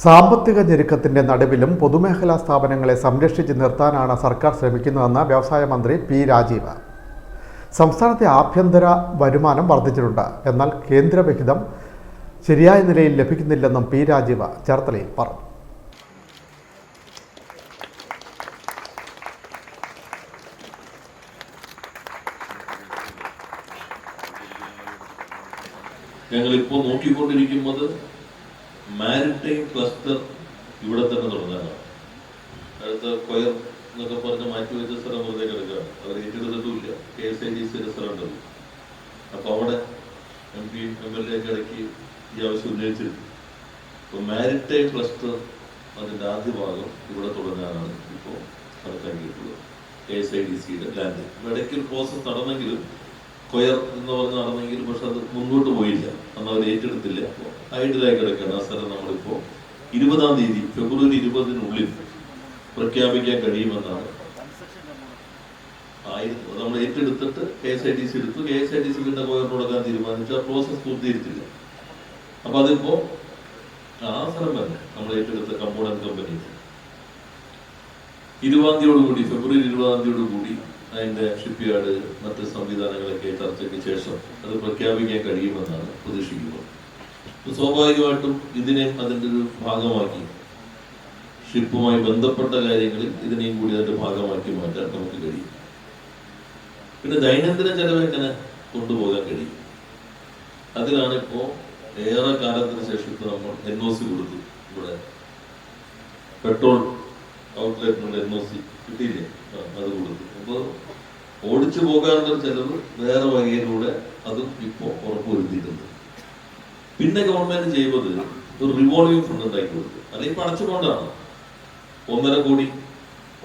സാമ്പത്തിക ഞെരുക്കത്തിന്റെ നടുവിലും പൊതുമേഖലാ സ്ഥാപനങ്ങളെ സംരക്ഷിച്ച് നിർത്താനാണ് സർക്കാർ ശ്രമിക്കുന്നതെന്ന് വ്യവസായ മന്ത്രി പി രാജീവ്. സംസ്ഥാനത്തെ ആഭ്യന്തര വരുമാനം വർദ്ധിച്ചിട്ടുണ്ട്. എന്നാൽ കേന്ദ്രവിഹിതം ശരിയായ നിലയിൽ ലഭിക്കുന്നില്ലെന്നും പി രാജീവ് ചേർത്തലയിൽ പറഞ്ഞു. ഞങ്ങളിപ്പോൾ നോക്കിക്കൊണ്ടിരിക്കുന്നത് മാരിടൈം ക്ലസ്റ്റർ ഇവിടെ തന്നെ തുടങ്ങാനാണ്. അടുത്ത കൊയർ എന്നൊക്കെ പറഞ്ഞ് മാറ്റി വെച്ച സ്ഥലം വെറുതെ കിടക്കുകയാണ്. അവർ ഏറ്റെടുത്തിട്ടുമില്ല കെ എസ് ഐ ഡി സിയുടെ സ്ഥലം ഉണ്ടല്ലോ അപ്പൊ അവിടെ M P M L A ഒക്കെ ഇടയ്ക്ക് ഈ ആവശ്യം ഉന്നയിച്ചിരുന്നു. അപ്പൊ മാരിടൈം ക്ലസ്റ്റർ അതിന്റെ ആദ്യ ഭാഗം ഇവിടെ തുടങ്ങാനാണ് ഇപ്പോൾ കണക്കാക്കിയിട്ടുള്ളത് കെ എസ് ഐ ഡി സിയുടെ ലാൻഡ് ഇടയ്ക്ക് ഒരു പ്രോസസ് നടന്നെങ്കിലും കൊയർ എന്ന് പറഞ്ഞ് നടന്നെങ്കിൽ പക്ഷെ അത് മുന്നോട്ട് പോയില്ല. അന്ന് അവർ ഏറ്റെടുത്തില്ല. അപ്പോൾ ഐഡിയലായി കിടക്കുകയാണ് ആ സ്ഥലം നമ്മളിപ്പോൾ ഇരുപതാം തീയതി ഫെബ്രുവരി ഇരുപതിനുള്ളിൽ പ്രഖ്യാപിക്കാൻ കഴിയുമെന്നാണ്. ആയിരുന്നു. നമ്മൾ ഏറ്റെടുത്തിട്ട് K S I T C എടുത്തു. K S I T C പിന്നെ കൊയർ കൊടുക്കാൻ തീരുമാനിച്ചു. പ്രോസസ് പൂർത്തീകരിച്ചില്ല. അപ്പൊ അതിപ്പോ ആ സ്ഥലം തന്നെ നമ്മൾ ഏറ്റെടുത്ത കമ്പോണൻ കമ്പനി ഇരുപതാം തീയതിയോടുകൂടി ഫെബ്രുവരി ഇരുപതാം തീയതിയോടുകൂടി അതിന്റെ ഷിപ്പ് യാർഡ് മറ്റ് സംവിധാനങ്ങളൊക്കെ ചർച്ചയ്ക്ക് ശേഷം അത് പ്രഖ്യാപിക്കാൻ കഴിയുമെന്നാണ് പ്രതീക്ഷിക്കുന്നത്. സ്വാഭാവികമായിട്ടും ഇതിനെ അതിന്റെ ഒരു ഭാഗമാക്കി ഷിപ്പുമായി ബന്ധപ്പെട്ട കാര്യങ്ങളിൽ ഇതിനെയും കൂടി അതിന്റെ ഭാഗമാക്കി മാറ്റാൻ നമുക്ക് കഴിയും. പിന്നെ ദൈനംദിന ചെലവ് എങ്ങനെ കൊണ്ടുപോകാൻ കഴിയും? അതിലാണ് ഇപ്പോ ഏറെ കാലത്തിന് ശേഷം നമ്മൾ എൻ ഒ സി കൊടുത്തു. ഇവിടെ പെട്രോൾ ഔട്ട്ലെറ്റിനുള്ള എൻ ഒ സി കിട്ടിയില്ലേ? അത് കൊടുത്തു. അപ്പൊ ഓടിച്ചു പോകാനുള്ള ചെലവ് വേറെ വകയിലൂടെ അതും ഇപ്പോ ഉറപ്പുവരുത്തിയിട്ടുണ്ട്. പിന്നെ ഗവൺമെന്റ് ചെയ്യുന്നത് ഒരു റിവോൾവിംഗ് ഫണ്ട് ഉണ്ടാക്കി കൊടുത്തു. അല്ലെങ്കിൽ അടച്ചു കൊണ്ടാണ്. ഒന്നര കോടി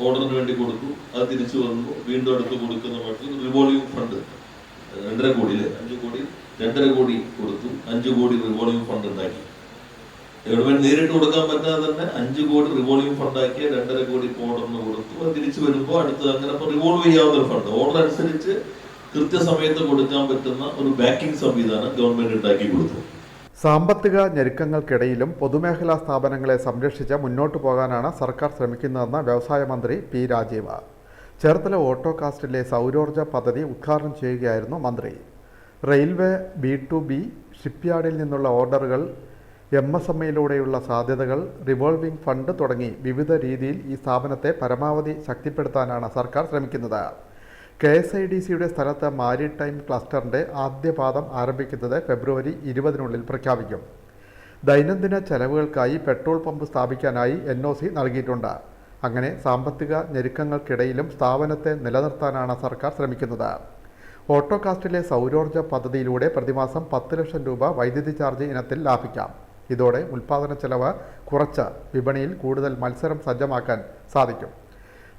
ഓർഡറിന് വേണ്ടി കൊടുത്തു. അത് തിരിച്ചു വന്നു. വീണ്ടും എടുത്ത് കൊടുക്കുന്ന മട്ടിൽ റിവോൾവിംഗ് ഫണ്ട് രണ്ടര കോടി അല്ലേ? അഞ്ചു കോടി രണ്ടര കോടി കൊടുത്തു. അഞ്ചു കോടി റിവോൾവിംഗ് ഫണ്ട് ഉണ്ടാക്കി. ഗവൺമെന്റ് നേരിട്ട് കൊടുക്കാൻ പറ്റാതെ തന്നെ അഞ്ചു കോടി റിവോൾവിംഗ് ഫണ്ട് ആക്കിയ രണ്ടര കോടി ഓർഡറിന് കൊടുത്തു. അത് തിരിച്ചു വരുമ്പോൾ അടുത്ത് അങ്ങനെ റിവോൾവ് ചെയ്യാവുന്ന ഒരു ഫണ്ട് ഓർഡർ അനുസരിച്ച് കൃത്യസമയത്ത് കൊടുക്കാൻ പറ്റുന്ന ഒരു ബാക്കിംഗ് സംവിധാനം ഗവൺമെന്റ് ഉണ്ടാക്കി കൊടുത്തു. സാമ്പത്തിക ഞെരുക്കങ്ങൾക്കിടയിലും പൊതുമേഖലാ സ്ഥാപനങ്ങളെ സംരക്ഷിച്ച് മുന്നോട്ടു പോകാനാണ് സർക്കാർ ശ്രമിക്കുന്നതെന്ന് വ്യവസായ മന്ത്രി പി രാജീവ്. ചേർത്തല ഓട്ടോകാസ്റ്റിലെ സൗരോർജ പദ്ധതി ഉദ്ഘാടനം ചെയ്യുകയായിരുന്നു മന്ത്രി. റെയിൽവേ ബി ടു ബി ഷിപ്പ്യാർഡിൽ നിന്നുള്ള ഓർഡറുകൾ എം എസ് എം ഐയിലൂടെയുള്ള സാധ്യതകൾ റിവോൾവിംഗ് ഫണ്ട് തുടങ്ങി വിവിധ രീതിയിൽ ഈ സ്ഥാപനത്തെ പരമാവധി ശക്തിപ്പെടുത്താനാണ് സർക്കാർ ശ്രമിക്കുന്നത്. കെ എസ് ഐ ഡി സിയുടെ സ്ഥലത്ത് മാരിടൈം ക്ലസ്റ്ററിന്റെ ആദ്യപാദം ആരംഭിക്കുന്നത് ഫെബ്രുവരി ഇരുപതിനുള്ളിൽ പ്രഖ്യാപിക്കും. ദൈനംദിന ചെലവുകൾക്കായി പെട്രോൾ പമ്പ് സ്ഥാപിക്കാനായി എൻ ഒ സി നൽകിയിട്ടുണ്ട്. അങ്ങനെ സാമ്പത്തിക ഞെരുക്കങ്ങൾക്കിടയിലും സ്ഥാപനത്തെ നിലനിർത്താനാണ് സർക്കാർ ശ്രമിക്കുന്നത്. ഓട്ടോകാസ്റ്റിലെ സൗരോർജ പദ്ധതിയിലൂടെ പ്രതിമാസം പത്ത് ലക്ഷം രൂപ വൈദ്യുതി ചാർജ് ഇനത്തിൽ ലാഭിക്കാം. ഇതോടെ ഉൽപാദന ചെലവ് കുറച്ച വിപണിയിൽ കൂടുതൽ മത്സരം സജ്ജമാക്കാൻ സാധിക്കും.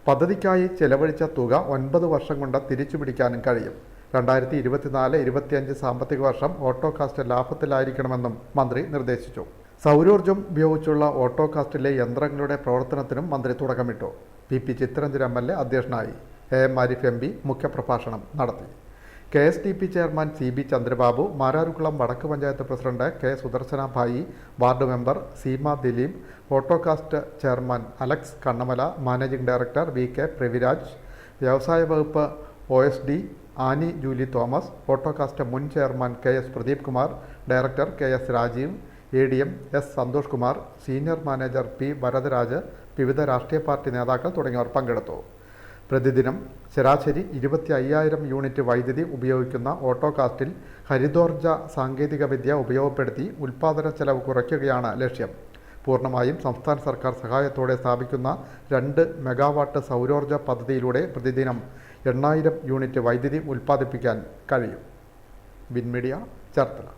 പദ്ധതിക്കായി ചെലവഴിച്ച തുക ഒൻപത് വർഷം കൊണ്ട് തിരിച്ചു പിടിക്കാനും കഴിയും. രണ്ടായിരത്തി ഇരുപത്തിനാല് ഇരുപത്തിയഞ്ച് സാമ്പത്തിക വർഷം ഓട്ടോകാസ്റ്റ് ലാഭത്തിലായിരിക്കണമെന്നും മന്ത്രി നിർദ്ദേശിച്ചു. സൗരോർജം ഉപയോഗിച്ചുള്ള ഓട്ടോകാസ്റ്റിലെ യന്ത്രങ്ങളുടെ പ്രവർത്തനത്തിനും മന്ത്രി തുടക്കമിട്ടു. P P Chitharanjan M L A അധ്യക്ഷനായി. A M Arif M P മുഖ്യപ്രഭാഷണം നടത്തി. K S T P chairman C B Chandrababu Mararikulam വടക്ക് panchayat president K Sudarsana Bhai ward member Seema Dileep Autokast chairman Alex Kannamala managing director V K Prithviraj വ്യവസായ വകുപ്പ് O S D Annie Julie Thomas Autokast മുൻ chairman K S Pradeep Kumar director K S Rajeev A D M S Santhosh Kumar senior manager P Varadaraj വിവിധ രാഷ്ട്രീയ party നേതാക്കൾ തുടങ്ങിയവർ പങ്കെടുത്തു. പ്രതിദിനം ശരാശരി ഇരുപത്തി അയ്യായിരം യൂണിറ്റ് വൈദ്യുതി ഉപയോഗിക്കുന്ന ഓട്ടോകാസ്റ്റിൽ ഹരിതോർജ സാങ്കേതികവിദ്യ ഉപയോഗപ്പെടുത്തി ഉൽപാദന ചെലവ് കുറയ്ക്കുകയാണ് ലക്ഷ്യം. പൂർണമായും സംസ്ഥാന സർക്കാർ സഹായത്തോടെ സ്ഥാപിക്കുന്ന രണ്ട് മെഗാവാട്ട് സൗരോർജ പദ്ധതിയിലൂടെ പ്രതിദിനം എണ്ണായിരം യൂണിറ്റ് വൈദ്യുതി ഉൽപ്പാദിപ്പിക്കാൻ കഴിയും. വിൻമീഡിയ ചേർത്തല.